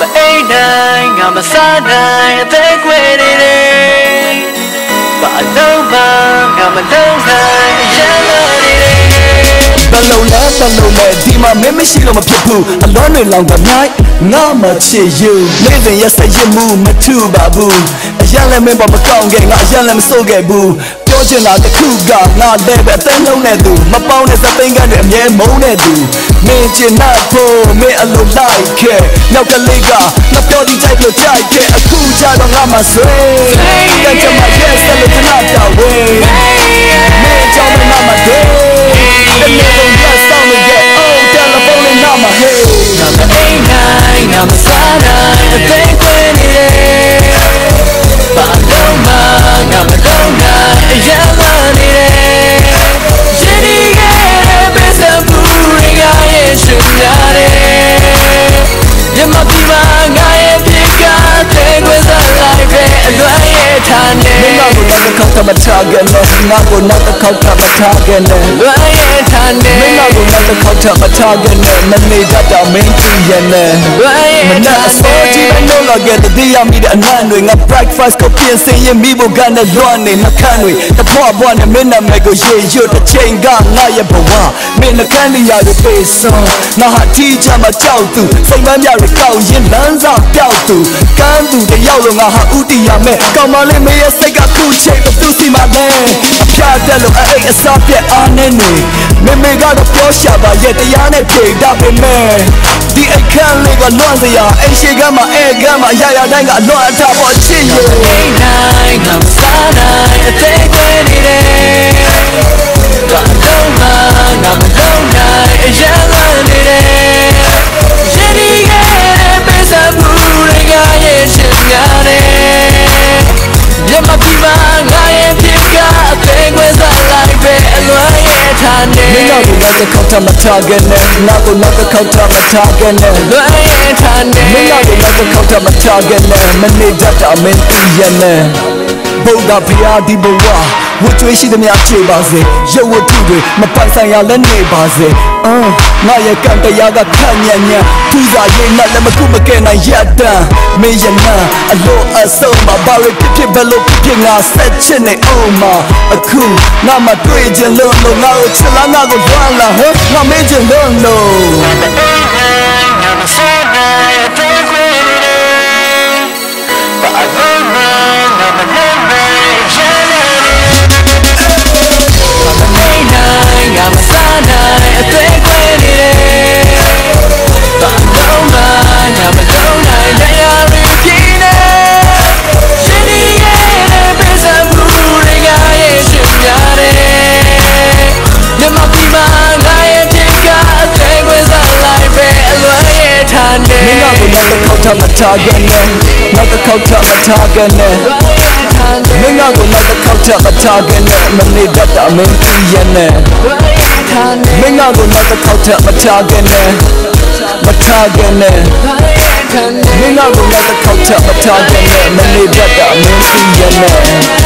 ငါမအိမ်နိုင်ငါမစားနိုင်အသက်ခွဲနေတယ်ဘာလို့မှငါမလုံးနိုင်ရလာနေတယ်ဘလုံးလဲဘလုံးလဲဒီမှာမင်းမရှိလို့မဖြစ်ဘူးအလွန်တွေလောင်ကမြိုက်ငါမချစ် you နေ့စဉ်ရက်ဆက်ရမှုမထူပါဘူးအရင်လည်းမင်းပေါ်မကောင်းခဲ့ငါအရင်လည်းမစိုးခဲ့ဘူး ပြောချင်တာတစ်ခုကငါလည်းပဲအသက်လုံးနဲ့သူမပေါင်းတဲ့စသိန်းကန်းတွေအမြဲမုန်းတဲ့သူမင်းချင်တဲ့ဖို့မင်းအလိုလိုက်ခဲ့နောက်ကလေးကငါပြောဒီကြိုက်လို့ကြိုက်ခဲ့အခုကြတော့ငါမဆွေးကကြမှာရက်ဆက်လို့ခဏတာဝေး ထားနေမင်းငါကိုနောက်တစ်ခေါက်ထပ်မထားခဲ့နဲ့ငါကိုနောက်တစ်ခေါက်ထပ်မထားခဲ့နဲ့လွမ်းရဲ့ထားနေမင်းငါကိုနောက်တစ်ခေါက်ထပ်မထားခဲ့နဲ့မနေတတ်တာမင်းကြည့်ရနဲ့လွမ်းရဲ့ မနက်ထားအစောနေကြီးပဲလို့လာခဲ့တဲ့တရားမိတဲ့အနံ့တွေငါ breakfast ကိုပြင်ဆင်ရင်မိဖို့ကနဲ့လွှမ်းနေနှခမ်းတွေတဖွားဘွားနဲ့မင်းနာမည်ကိုရေရွတ်တစ်ချိန်ကငါရဲ့ဘဝမင်းနှခမ်းလေးရတွေပေးဆုံးငါဟာထီးချမှာကြောက်သူစိတ်မမ်းမြတွေကောက်ရင်လမ်းစာပြောက်သူကမ်းသူတယောက်လုံးငါဟာဥတီရမယ်ကောင်းမလေးမရဲ့စိတ်ကခုချိန်မသူစီမလဲအဖျားတက်လို့အဲ့အစားပြက်အားနေနေမေမေကတော့ပြောရှာပါရဲ့တရားနဲ့ပြေတာပဲမဲ့ ဒီအခန်းလေးကလွန့်စရာအိမ်ရှိကမှအဲကမှရရတိုင်းကအလွန့်အထပေါ်ချစ်ရဲ့အိမ်နိုင်ငါမစားနိုင်အသေးခွဲနေတယ် ထပ်မထားခဲ့နဲ့ငါကိုနောက်တစ်ခေါက်ထပ်မထားခဲ့နဲ့လွမ်းရဲ့ထားနေမင်းကကိုနောက်တစ်ခေါက်ထပ်မထားခဲ့နဲ့မနေတတ်တာမင်းသိရနဲ့ဘုရားဖရာဒီဘဝ ဝတ်ကြွေးရှိသမျှခြေပါစေရုပ်ဝတ္ထုတွေမပိုင်ဆိုင်ရလည်းနေပါစေအော်ငါရဲ့ကံတရားကခန့်ညံ့ညံ့ပူဇာရေးနဲ့လည်းမခုမကဲနိုင်ရတန်မင်းရနာအလို့အဆုံးမှာဘာရဖြစ်ဖြစ်ဘလို့ဖြစ်ဖြစ်ငါဆက်ချစ်နေအောင်မှာအခုငါမတွေ့ချင်လို့လို့ငါ့ကိုချစ်လားငါကိုလွမ်းလားဟဲ့ငါမေးချင်လို့လို့ ထပ်မထားခဲ့နဲ့နောက်တစ်ခေါက်ထပ်မထားခဲ့နဲ့မင်းကကိုနောက်တစ်ခေါက်ထပ်မထားခဲ့နဲ့မနေတတ်တာမင်းသိရနဲ့မင်းကကိုနောက်တစ်ခေါက်ထပ်မထားခဲ့နဲ့မထားခဲ့နဲ့မင်းကကိုနောက်တစ်ခေါက်ထပ်မထားခဲ့နဲ့မနေတတ်တာမင်းသိရနဲ့